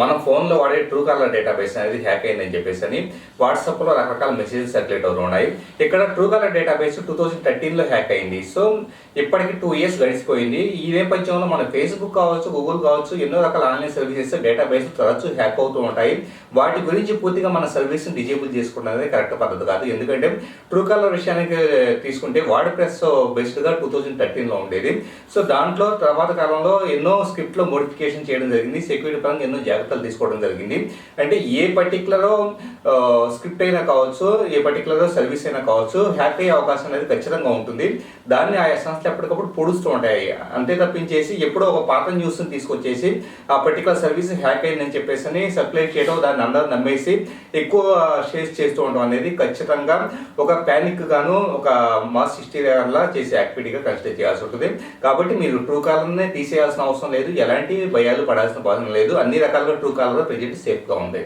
మన ఫోన్లో వాడే ట్రూ కాలర్ డేటాబేస్ అనేది హ్యాక్ అయిందని చెప్పేసి అని వాట్సాప్లో రకరకాల మెసేజెస్ సర్క్యులేట్ అవుతూ ఉన్నాయి. ఇక్కడ true caller database two thousand థర్టీన్లో హ్యాక్ అయింది. సో ఇప్పటికి టూ ఇయర్స్ గడిచిపోయింది. ఈ నేపథ్యంలో మన ఫేస్బుక్ కావచ్చు గూగుల్ కావచ్చు ఎన్నో రకాల ఆన్లైన్ సర్వీసెస్ డేటాబేస్ తరచూ హ్యాక్ అవుతూ ఉంటాయి. వాటి గురించి పూర్తిగా మన సర్వీస్ని డిజేబుల్ చేసుకోవడం అనేది కరెక్ట్ పద్ధతి కాదు. ఎందుకంటే ట్రూ కాలర్ విషయానికి తీసుకుంటే వార్డ్ ప్రెస్ బెస్ట్గా టూ థౌజండ్ థర్టీన్లో ఉండేది. సో దాంట్లో తర్వాత కాలంలో ఎన్నో స్క్రిప్ట్లో మోడిఫికేషన్ చేయడం జరిగింది. సెక్యూరిటీ పరంగా ఎన్నో జాగ్రత్తలు తీసుకోవడం జరిగింది. అంటే ఏ పర్టికులర్ స్క్రిప్ట్ అయినా కావచ్చు ఏ పర్టికులర్ సర్వీస్ అయినా కావచ్చు హ్యాక్ అయ్యే అవకాశం అనేది ఖచ్చితంగా ఉంటుంది. దాన్ని ఆయా సంస్థలు ఎప్పటికప్పుడు పొడుస్తూ ఉంటాయి. అంతే తప్పించేసి ఎప్పుడో ఒక పాత న్యూస్ని తీసుకొచ్చేసి ఆ పర్టికులర్ సర్వీస్ హ్యాక్ అయిందని చెప్పేసి అని సప్లై చేయడం దాన్ని అందరూ నమ్మేసి ఎక్కువ షేర్స్ చేస్తూ ఉండడం అనేది ఖచ్చితంగా ఒక ప్యానిక్ గాను ఒక మాస్ హిస్టీరియా చేసే యాక్టివిటీగా కన్సిడర్ చేయాల్సి ఉంటుంది. కాబట్టి మీరు ట్రూ కాలర్నే తీసేయాల్సిన అవసరం లేదు. ఎలాంటి భయాలు పడాల్సిన అవసరం లేదు. అన్ని రకాలుగా టూ కాలర్ ప్రజెంట్ సేఫ్గా ఉంది.